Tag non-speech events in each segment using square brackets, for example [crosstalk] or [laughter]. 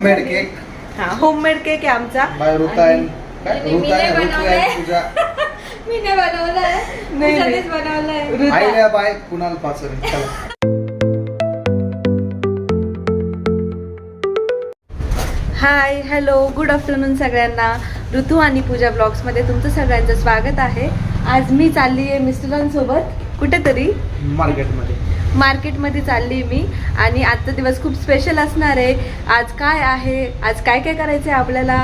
Made cake हा homemade cake आहे आमचा. बाय ऋता आणि- काय आणि मी ऋता नाही ऋतू बनवलंय. [laughs] आहे तुझ्या मी नाही बनवलंय. नाही. तुझ्यानेच बनवलंय. ऋता. आईला बाय कुणाल पाचरे चला. हाय हॅलो गुड आफ्टरनून सगळ्यांना. ऋतू आणि पूजा ब्लॉग्समध्ये तुमचं सगळ्यांचं स्वागत आहे. आज मी चालली आहे मिस्टरांसोबत कुठेतरी? मार्केटमध्ये मार्केटमध्ये चालली मी आणि आजचा दिवस खूप स्पेशल असणार आहे. आज काय आहे? आज काय काय करायचं आहे आपल्याला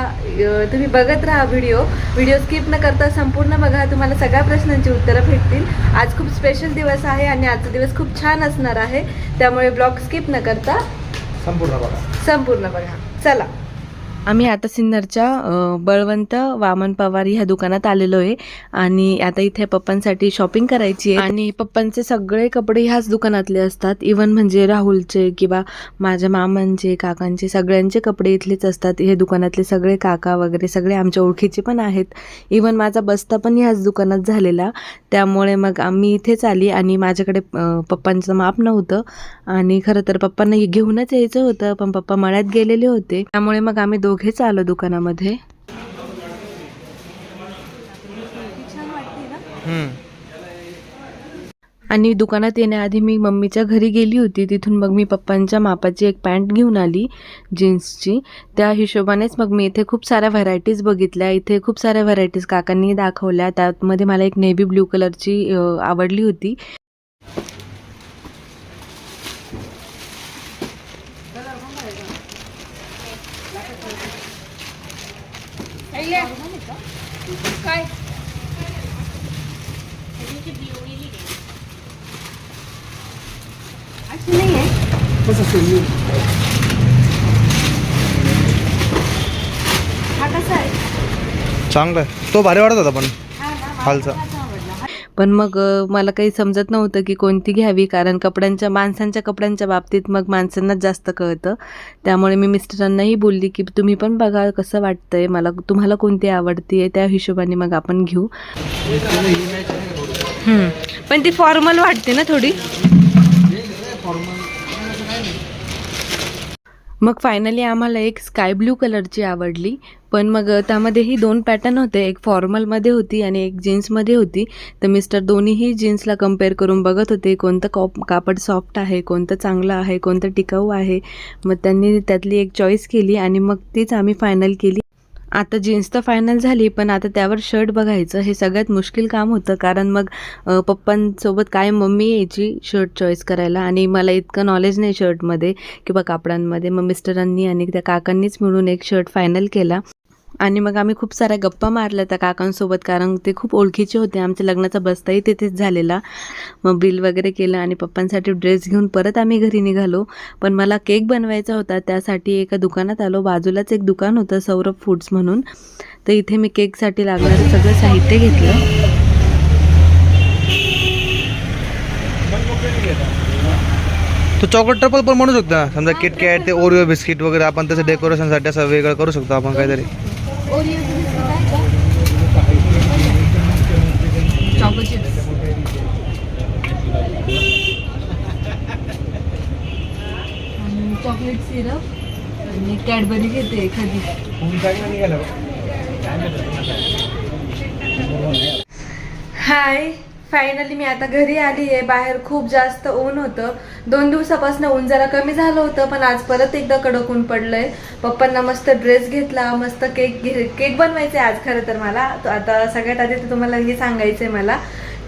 तुम्ही बघत राहा व्हिडिओ व्हिडिओ स्किप न करता संपूर्ण बघा. तुम्हाला सगळ्या प्रश्नांची उत्तरं भेटतील. आज खूप स्पेशल दिवस आहे आणि आजचा दिवस खूप छान असणार आहे. त्यामुळे ब्लॉग स्किप न करता संपूर्ण बघा. संपूर्ण बघा. चला. आम्ही आता सिन्नरच्या बळवंत वामन पवार ह्या दुकानात आलेलो आहे. आणि आता इथे पप्पांसाठी शॉपिंग करायची आहे. आणि पप्पांचे सगळे कपडे ह्याच दुकानातले असतात. इवन म्हणजे राहुलचे किंवा माझ्या मामांचे काकांचे सगळ्यांचे कपडे इथलेच असतात. हे दुकानातले सगळे काका वगैरे सगळे आमच्या ओळखीचे पण आहेत. इवन माझा बस्ता पण ह्याच दुकानात झालेला. त्यामुळे मग आम्ही इथेच आली आणि माझ्याकडे पप्पांचं माप नव्हतं. आणि खरं तर पप्पांना घेऊनच यायचं होतं पण पप्पा मळ्यात गेलेले होते. त्यामुळे मग आम्ही दोघेच आलो दुकानामध्ये. आणि दुकानात येण्याआधी मी मम्मीच्या घरी गेली होती. तिथून मग मी पप्पांच्या मापाची एक पॅन्ट घेऊन आली जीन्सची. त्या हिशोबानेच मग मी इथे खूप साऱ्या व्हरायटीज बघितल्या. इथे खूप साऱ्या व्हरायटीज काकांनी दाखवल्या. त्यामध्ये मला एक नेव्ही ब्ल्यू कलरची आवडली होती. काय? नाही आहे हा? कसा आहे? चांगलं तो भारी वाटत होता पण. खालचा. पण मग अ, मला काही समजत नव्हतं की कोणती घ्यावी कारण कपड्यांच्या माणसांच्या कपड्यांच्या बाबतीत मग माणसांनाच जास्त कळतं. त्यामुळे मी मिस्टरांनाही बोलली की तुम्ही पण बघा कसं वाटतंय. मला तुम्हाला कोणती आवडती त्या हिशोबाने मग आपण घेऊ. हम्म. पण ती फॉर्मल वाटते ना थोडी. मग फायनली आम्हाला एक स्काय ब्लू कलरची आवडली. पण मग त्यामध्येही दोन पॅटर्न होते. एक फॉर्मलमध्ये होती आणि एक जीन्समध्ये होती. तर मिस्टर दोन्हीही जीन्सला कंपेअर करून बघत होते. कोणतं कॉप कापड सॉफ्ट आहे कोणतं चांगलं आहे कोणतं टिकाऊ आहे. मग त्यांनी त्यातली एक चॉईस केली आणि मग तीच आम्ही फायनल केली. आता जीन्स तर फायनल झाली पण आता त्यावर शर्ट बघायचं हे सगळ्यात मुश्किल काम होतं. कारण मग पप्पांसोबत काय मम्मी यायची शर्ट चॉईस करायला आणि मला इतकं नॉलेज नाही शर्टमध्ये किंवा कापडांमध्ये. मग मिस्टरांनी आणि त्या काकांनीच मिळून एक शर्ट फायनल केला. आणि मग आम्ही खूप साऱ्या गप्पा मारल्या त्या काकांसोबत कारण ते खूप ओळखीचे होते. आमच्या लग्नाचा बसताही तिथेच झालेला. मग बिल वगैरे केलं आणि पप्पांसाठी ड्रेस घेऊन परत आम्ही घरी निघालो. पण मला केक बनवायचा होता. त्यासाठी एका दुकानात आलो. बाजूलाच एक दुकान होतं सौरभ फूड्स म्हणून. तर इथे मी केकसाठी लागणारं सगळं साहित्य घेतलं. तो चॉकलेट ट्रपल पण म्हणू शकतो. समजा किटकॅट ते ओरिओ बिस्किट वगैरे आपण त्याचं डेकोरेशनसाठी असं वेगळं करू शकतो आपण काहीतरी. चॉको चिप्स चॉकलेट सिरप आणि कॅडबरी घेते एखादी. हाय. फायनली मी आता घरी आली आहे. बाहेर खूप जास्त ऊन होतं. दोन दिवसापासून ऊन जरा कमी झालं होतं पण आज परत एकदा कडक ऊन पडलंय. पप्पांना मस्त ड्रेस घेतला मस्त केक घे केक बनवायचा आहे आज खरं तर मला. आता सगळ्यात आधी तर तुम्हाला हे सांगायचं आहे मला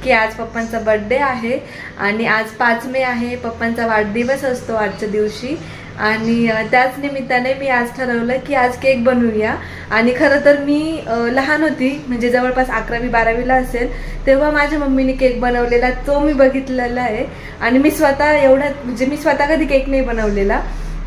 की आज पप्पांचा बड्डे आहे. आणि आज पाच मे आहे. पप्पांचा वाढदिवस असतो आजच्या दिवशी. आणि त्याच निमित्ताने मी आज ठरवलं की आज केक बनवूया. आणि खरं तर मी लहान होती म्हणजे जवळपास अकरावी बारावीला असेल तेव्हा माझ्या मम्मीने केक बनवलेला तो मी बघितलेला आहे. आणि मी स्वतः एवढा म्हणजे मी स्वतः कधी केक नाही बनवलेला.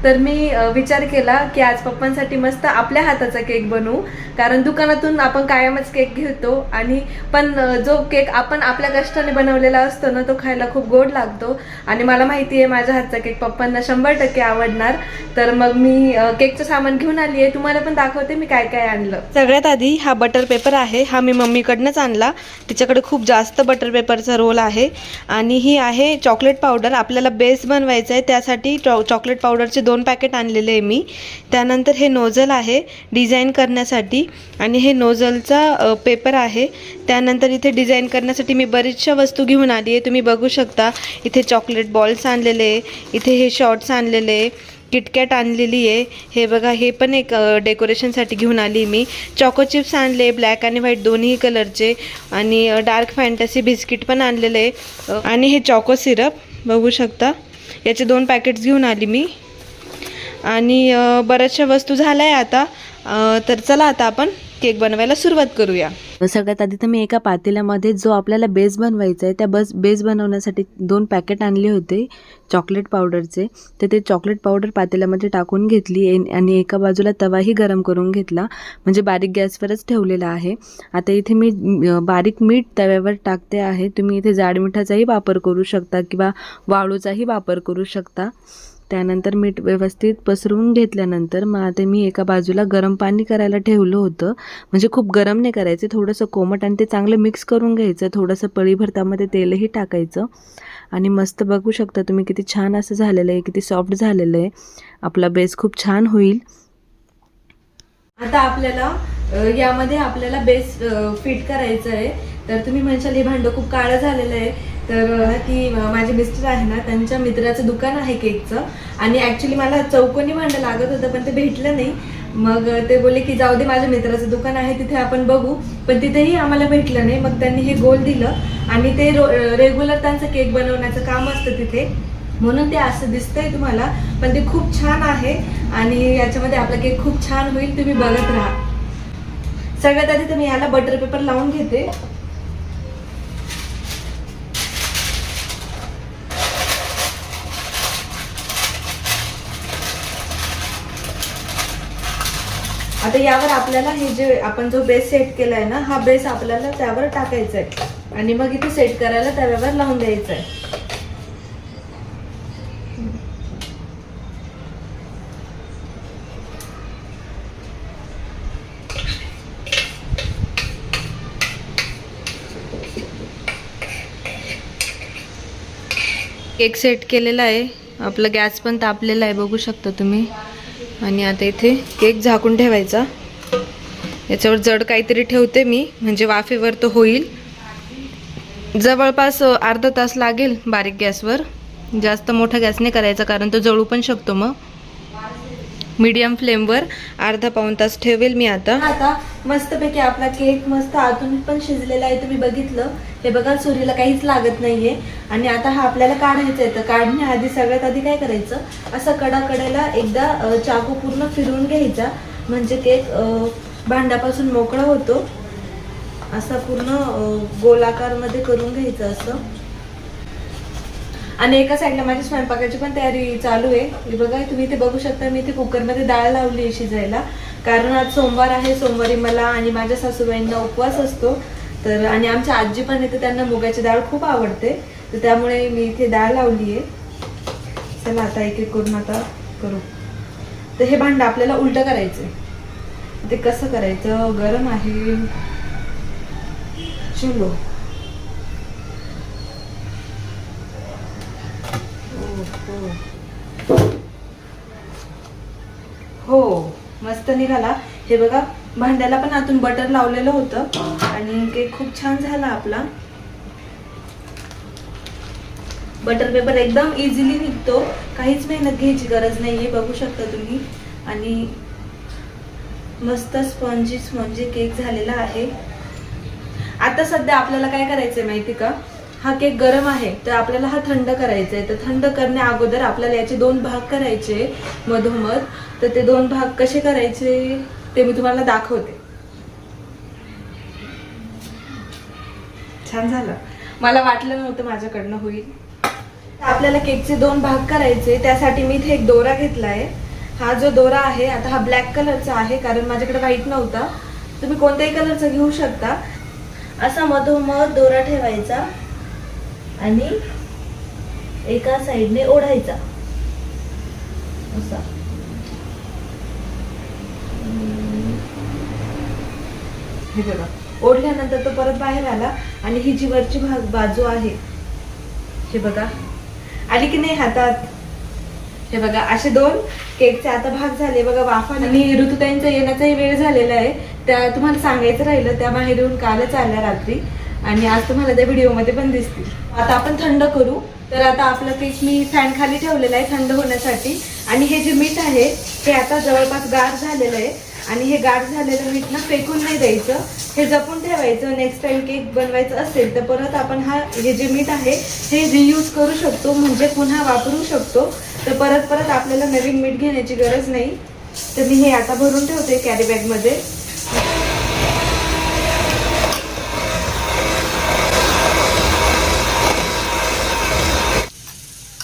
तर मी विचार केला की आज पप्पांसाठी मस्त आपल्या हाताचा केक बनवू. कारण दुकानातून आपण कायमच केक घेतो आणि पण जो केक आपण आपल्या कष्टाने बनवलेला असतो ना तो खायला खूप गोड लागतो. आणि मला माहिती आहे माझ्या हातचा केक पप्पांना शंभर टक्के आवडणार. तर मग मी केकचं सामान घेऊन आली आहे. तुम्हाला पण दाखवते मी काय काय आणलं. सगळ्यात आधी हा बटर पेपर आहे. हा मी मम्मीकडनंच आणला. तिच्याकडे खूप जास्त बटर पेपरचा रोल आहे. आणि ही आहे चॉकलेट पावडर आपल्याला बेस बनवायचं आहे. त्यासाठी चॉकलेट पावडरचे दोन दोन पॅकेट आणलेले आहे मी. त्यानंतर हे नोझल आहे डिझाईन करण्यासाठी. आणि हे नोझलचा पेपर आहे. त्यानंतर इथे डिझाईन करण्यासाठी मी बरीचशा वस्तू घेऊन आली आहे. तुम्ही बघू शकता इथे चॉकलेट बॉल्स आणलेले इथे हे शॉर्ट्स आणलेले किटकॅट आणलेली आहे. हे बघा हे पण एक डेकोरेशनसाठी घेऊन आली मी. चॉको चिप्स आणले ब्लॅक आणि व्हाईट दोन्ही कलरचे आणि डार्क फॅन्टसी बिस्किट पण आणलेलं आहे. आणि हे चॉको सिरप बघू शकता. याचे दोन पॅकेट्स घेऊन आली मी. आणि बऱ्याचशा वस्तू झाल्या आहे आता तर चला आता आपण केक बनवायला सुरुवात करूया. सगळ्यात आधी तर मी एका पातेल्यामध्ये जो आपल्याला बेस बनवायचा आहे त्या बस बेस बनवण्यासाठी दोन पॅकेट आणले होते चॉकलेट पावडरचे. तर ते चॉकलेट पावडर पातेल्यामध्ये टाकून घेतली एन- आणि एका बाजूला तवाही गरम करून घेतला. म्हणजे बारीक गॅसवरच ठेवलेला आहे. आता इथे मी बारीक मीठ तव्यावर टाकते आहे. तुम्ही इथे जाड मिठाचाही वापर करू शकता किंवा वाळूचाही वापर करू शकता. त्यानंतर मीठ व्यवस्थित पसरवून घेतल्यानंतर मग आता मी एका बाजूला गरम पाणी करायला ठेवलं होतं. म्हणजे खूप गरम नाही करायचं थोडंसं कोमट आणि ते चांगलं मिक्स करून घ्यायचं. थोडंसं पळीभर त्यामध्ये तेलही टाकायचं. आणि मस्त बघू शकता तुम्ही किती छान असं झालेलं आहे किती सॉफ्ट झालेलं आहे. आपला बेस खूप छान होईल. आता आपल्याला यामध्ये आपल्याला बेस फिट करायचं आहे. तर तुम्ही म्हणशाल हे भांडं खूप काळं झालेलं आहे. तर ती माझे मिस्टर आहे ना त्यांच्या मित्राचं दुकान आहे केकचं. आणि ॲक्च्युली मला चौकोनी भांडं लागत होतं पण ते भेटलं नाही. मग ते बोलले की जाऊ दे माझ्या मित्राचं दुकान आहे तिथे आपण बघू. पण तिथेही आम्हाला भेटलं नाही. मग त्यांनी हे गोल दिलं. आणि ते रेग्युलर त्यांचं केक बनवण्याचं काम असतं तिथे. म्हणून ते असं दिसतंय तुम्हाला पण ते खूप छान आहे. आणि याच्यामध्ये आपला केक खूप छान होईल तुम्ही बघत राहा. सगळ्यात आधी तर मी याला बटर पेपर लावून घेते. आता यावर आपल्याला हे जे आपण जो बेस सेट केलाय ना हा बेस आपल्याला त्यावर टाकायचा आहे आणि मग इथे सेट करायला तव्यावर लावून द्यायचा आहे केक सेट केलेला आहे. आपला गॅस पण तापलेला आहे बघू शकता तुम्ही. आणि आता इथे केक झाकून ठेवायचा. याच्यावर जड काहीतरी ठेवते मी म्हणजे वाफेवर तो होईल. जवळपास अर्धा तास लागेल बारीक गॅसवर. जास्त मोठा गॅस नाही करायचा कारण तो जळू पण शकतो मग. मीडियम फ्लेमवर अर्धा पाऊण तास ठेवेल मी आता. आता मस्तपैकी आपला केक मस्त आतून पण शिजलेला आहे तुम्ही बघितलं. हे बघा सुरीला काहीच लागत नाहीये. आणि आता हा आपल्याला काढायचा आहे तर काढण्याआधी सगळ्यात आधी काय करायचं? असं कडाकडेला एकदा चाकू पूर्ण फिरवून घ्यायचा. म्हणजे केक भांड्यापासून मोकळा होतो. असा पूर्ण गोलाकारमध्ये करून घ्यायचं असं. आणि एका साईडला माझी स्वयंपाकाची पण तयारी चालू आहे. हे बघा तुम्ही इथे बघू शकता मी इथे कुकरमध्ये डाळ लावली आहे शिजायला. कारण आज सोमवार आहे सोमवारी मला आणि माझ्या सासूबाईंना उपवास असतो. तर आणि आमच्या आजी पण इथे त्यांना मुगाची डाळ खूप आवडते. तर त्यामुळे मी इथे डाळ लावली आहे. चला आता एक एक करून आता करू. तर हे भांडं आपल्याला उलटं करायचं ते कसं करायचं? गरम आहे. चुलो. हो मस्त निघाला. हे बघा भांड्याला पण आतून बटर लावलेलं होतं आणि केक खूप छान झाला आपला. बटर पेपर एकदम इझिली निघतो. काहीच मेहनत घ्यायची गरज नाहीये बघू शकता तुम्ही. आणि मस्त स्पॉन्जी स्पॉन्जी केक झालेला आहे. आता सध्या आपल्याला काय करायचंय माहिती का? हा केक गरम आहे तर आपल्याला हा थंड करायचा आहे तर थंड करण्या अगोदर आपल्याला याचे दोन भाग करायचे मधोमध. तर ते दोन भाग कसे करायचे ते मी तुम्हाला दाखवते. छान झालं. मला वाटलं नव्हतं माझ्याकडनं होईल. आपल्याला केकचे दोन भाग करायचे त्यासाठी मी इथे एक दोरा घेतलाय. हा जो दोरा आहे आता हा ब्लॅक कलरचा आहे कारण माझ्याकडे व्हाईट नव्हता. तुम्ही कोणत्याही कलरचा घेऊ शकता. असा मधोमध दोरा ठेवायचा. आणि एका साईडने ओढायचा. असा. हे बघा ओढल्यानंतर तो परत बाहेर आला आणि ही जी वरची भाग बाजू आहे हे बघा. आली की नाही हातात? हे बघा असे दोन केकचे आता भाग झाले. बघा वाफा आणि ऋतुताईंचा येण्याचाही वेळ झालेला आहे. त्या तुम्हाला सांगायचं राहिलं त्या बाहेर येऊन कालच आल्या रात्री. आणि आज तुम्हाला त्या व्हिडिओमध्ये पण दिसतील. आता आपण थंड करू. तर आता आपलं केक मी फॅन खाली ठेवलेलं आहे थंड होण्यासाठी. आणि हे जे मीठ आहे ते आता जवळपास गार झालेलं आहे. आणि हे गार झालेलं मीठ ना फेकून नाही द्यायचं. हे जपून ठेवायचं. नेक्स्ट टाइम केक बनवायचं असेल तर परत आपण हा हे जे मीठ आहे हे रियूज करू शकतो. म्हणजे पुन्हा वापरू शकतो. तर परत परत आपल्याला नवीन मीठ घेण्याची गरज नाही. तर मी हे आता भरून ठेवते कॅरी बॅगमध्ये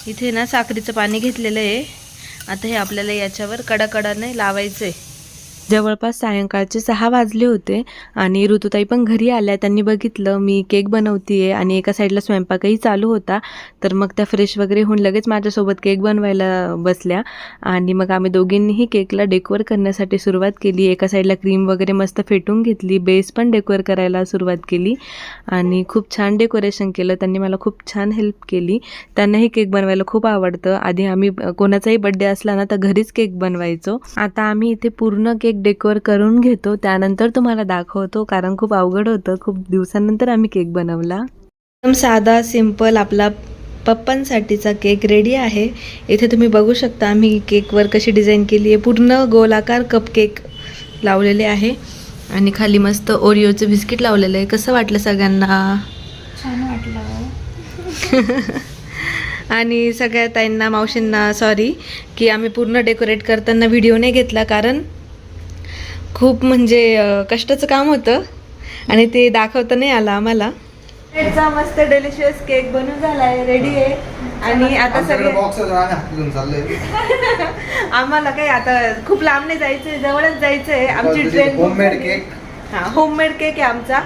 इथे ना साखरेचं पाणी घेतलेलं आहे. आता हे आपल्याला याच्यावर कडाकडाने लावायचं आहे जवळपास सायंकाळचे सहा वाजले होते आणि ऋतुताई पण घरी आल्या. त्यांनी बघितलं मी केक बनवतीये आणि एका साईडला स्वयंपाकही चालू होता. तर मग त्या फ्रेश वगैरे होऊन लगेच माझ्यासोबत केक बनवायला बसल्या आणि मग आम्ही दोघींनीही केकला डेकोर करण्यासाठी सुरुवात केली. एका साईडला क्रीम वगैरे मस्त फेटून घेतली बेस पण डेकोर करायला सुरुवात केली आणि खूप छान डेकोरेशन केलं. त्यांनी मला खूप छान हेल्प केली. त्यांनाही केक बनवायला खूप आवडतं. आधी आम्ही कोणाचाही बड्डे असला ना तर घरीच केक बनवायचो. आता आम्ही इथे पूर्ण केक डेकोर करून घेतो त्यानंतर तुम्हाला दाखवतो कारण खूप अवघड होतं. खूप दिवसानंतर आम्ही केक बनवला. एकदम साधा सिंपल आपला पप्पांसाठीचा केक रेडी आहे. इथे तुम्ही बघू शकता आम्ही केकवर कशी डिझाईन केली आहे. पूर्ण गोलाकार कप केक लावलेले आहे. आणि खाली मस्त ओरिओचं बिस्किट लावलेलं आहे. कसं वाटलं सगळ्यांना? छान वाटलं [laughs] आणि सगळ्या ताईंना मावशींना सॉरी की आम्ही पूर्ण डेकोरेट करताना व्हिडिओ नाही घेतला कारण खूप म्हणजे कष्टाचं काम होतं आणि ते दाखवता नाही आलं आम्हाला. मस्त डेलिशियस केक बनून झालाय रेडी आहे. आणि आता सगळे बॉक्स हात चाललंय. [laughs] आम्हाला काय आता खूप लांब नाही जायचंय जवळच जायचंय. आमची ट्रेन होममेड केक हा होममेड केक आहे आमचा.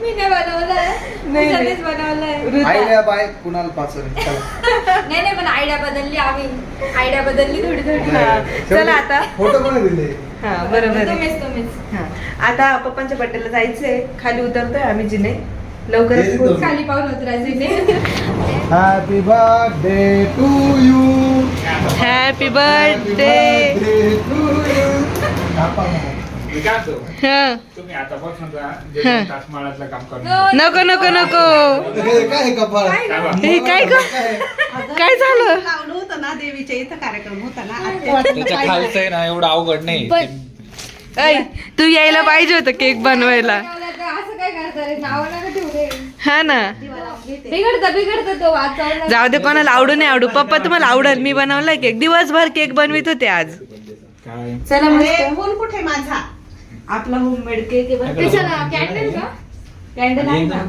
मी नाही बनवलंय. बनवलंय आयडिया बाय कुणाल पाचरे चला. नाही नाही पण आयडिया बदलली आम्ही. आयडिया बदलली थोडी थोडी. हा. चला आता. फोटो कोणी दिले? हा बरोबर आहे. तुम्हीच तुम्हीच. हा. आता पप्पांच्या बड्डेला जायचंय. खाली उतरतोय आम्ही जिने. लवकरच पोहोचू. खाली पाहून उतरायचे happy birthday to you happy birthday to you मी काय म्हणतो, हं. तुम्ही आता बसून जा जे दोन तास माळातलं काम करून नको नको नको काय कपाळ? हे काय ग? काय झालं? लावलं होतं ना देवीच्या इथं कार्यक्रम होता ना आत्या- त्याच्या खालचं आहे ना एवढं अवघड नाही. ऐ तू यायला पाहिजे होतं केक बनवायला. असं काय करता रे? नाव नका ठेवले हा ना. बिघडतं बिघडतं तो वाचवला जाऊ दे कोणाला आवडू नाही आवडू. पप्पा तुम्हाला आवडेल मी बनवला केक. दिवसभर केक बनवित होते आज. काय? चला अरे, मस्त. फोन कुठे माझा? आपला होममेड केक आहे बरं. कशाला कॅन्डल का? कॅन्डल आहे ना?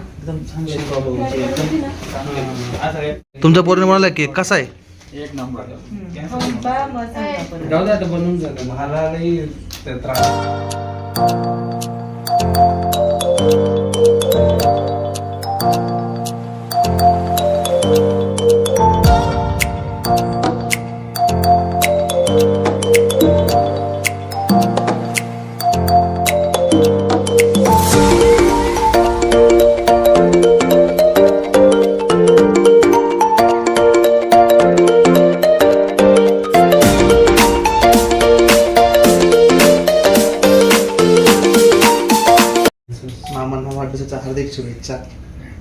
तुमचा पूर्ण म्हणाला केक कसा आहे? एक नंबर. जाऊ दे आता बनवून जातं मला नाही ते त्रास.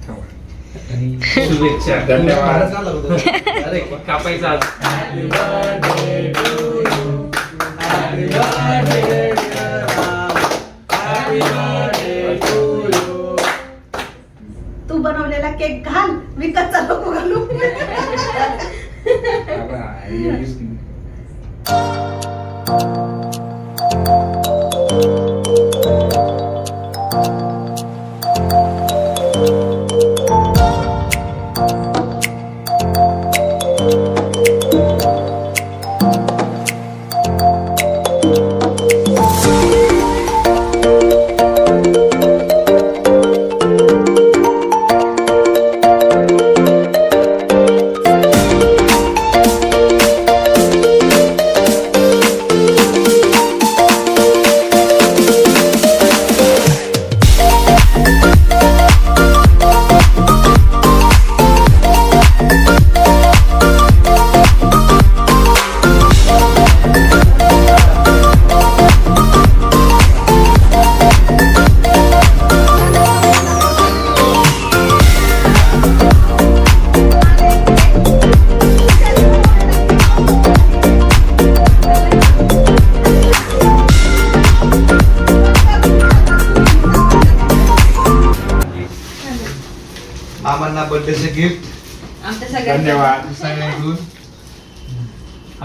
शुभेच्छा धन्यवाद अरे कापायचा आज. तू बनवलेला केक घाल विकतचा नको घालू [laughs] बाबा, एवढीच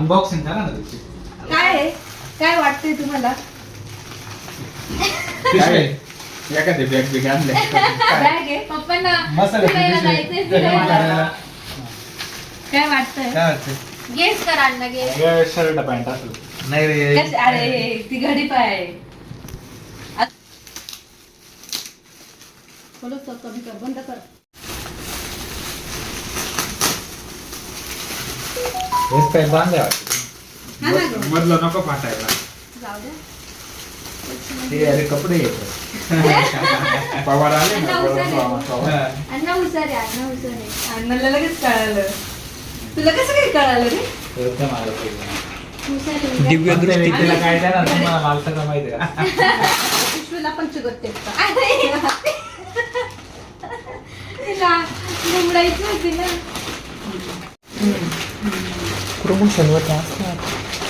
अनबॉक्सिंग करा ना त्याची काय आहे? काय वाटतंय तुम्हाला? काय? एखादी बॅग बिग आणले बॅग आहे. पप्पांना मसाला फिरायला जायचंय फिरायला. काय वाटतंय? काय वाटतं गेस करा अण्णा गेस शर्ट पॅन्ट असलं नाही रे. अरे ती घडी पाय. आहे थोडंसं कमी कर बंद कर. हेच काय बांधले हा ना गं. मधलं नको फाटायला जाऊ दे ते अरे कपडे येतात पवार आले ना पवार पवार अण्णा अण्णाला लगेच कळालं तुला कसं काय कळालं रे मला दृष्टी काय देणार तुम्हाला माहिती का पिशवीला पण चिकट टेप का? तिला निवडायची होती ना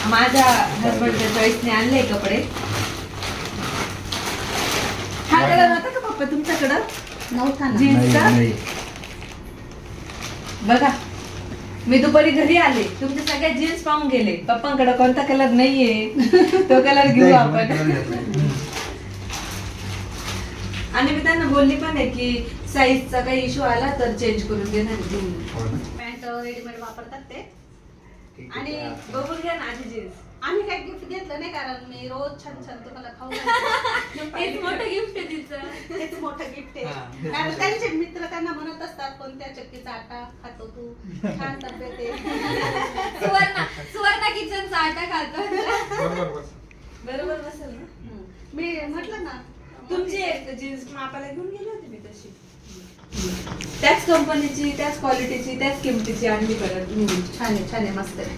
माझ्या हसबंडच्या चॉईसने आणले कपडे. हा कलर होता का पप्पा तुमच्याकडं? नव्हता ना. जीन्सचा बघा मी दुपारी घरी आले. तुमच्या सगळ्या जीन्स पाहून गेले. पप्पांकडे कोणता कलर नाहीये. तो कलर घेऊ आपण. आणि मी त्यांना बोलली पण आहे की साईजचा काही इश्यू आला तर चेंज करून देणार रेडीमेड वापरतात ते. आणि बघून घ्या ना आधी जीन्स. आम्ही काही गिफ्ट घेतलं नाही कारण मी रोज छान छान तुम्हाला खाऊ. [laughs] तेच मोठं गिफ्ट आहे तिचं. तेच मोठं गिफ्ट आहे. कारण त्यांचे मित्र त्यांना म्हणत असतात कोणत्या चक्कीचा आटा खातो तू? छान तब्येत आहे. [laughs] सुवर्णा सुवर्णा किचनचा आटा खातो. बरोबर बस. बरोबर बसेल ना. मी म्हटलं ना तुमची एक जीन्स मापाला घेऊन गेली होती मी तशी. त्याच कंपनीची त्याच क्वालिटीची त्याच किमतीची आणली परत छान आहे छान आहे मस्त आहे.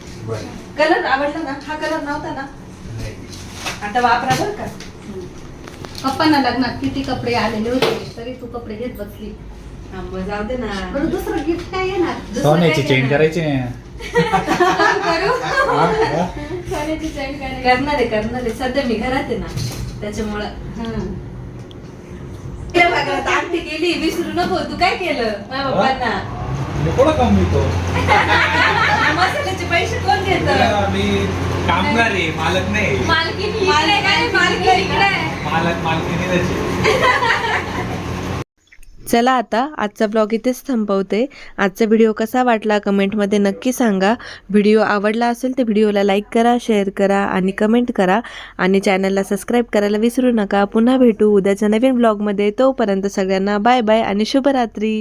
कलर आवडला ना? हा कलर नव्हता ना? आता वापरा बरं का. पप्पांना लग्नात किती कपडे आलेले होते? तरी तू कपडे घेत बसली. हा, मग जाऊ दे ना. बरं दुसरं गिफ्ट काय येणार? दुसरं सोन्याची काय चेंज? करायची नाही करू? सोन्याची चैन करायची. करणार आहे करणार आहे. सध्या मी घरात आहे ना. त्याच्यामुळं भागात विसरू नको. तू काय केलं माझ्या पप्पांना? मी कोणा कमी तो [laughs] मसाल्याचे पैसे कोण घेत मी कामगार आहे मालक नाही. मालकीनी इकडे काय मालकीनी इकडे आहे. मालक मालकीने त्याची [laughs] चला आता आजचा ब्लॉग इथेच थांबवते. आजचा व्हिडिओ कसा वाटला कमेंटमध्ये नक्की सांगा. व्हिडिओ आवडला असेल तर व्हिडिओला लाईक करा शेअर करा आणि कमेंट करा. आणि चॅनलला सबस्क्राईब करायला विसरू नका. पुन्हा भेटू उद्याच्या नवीन ब्लॉगमध्ये तोपर्यंत सगळ्यांना बाय बाय आणि शुभरात्री.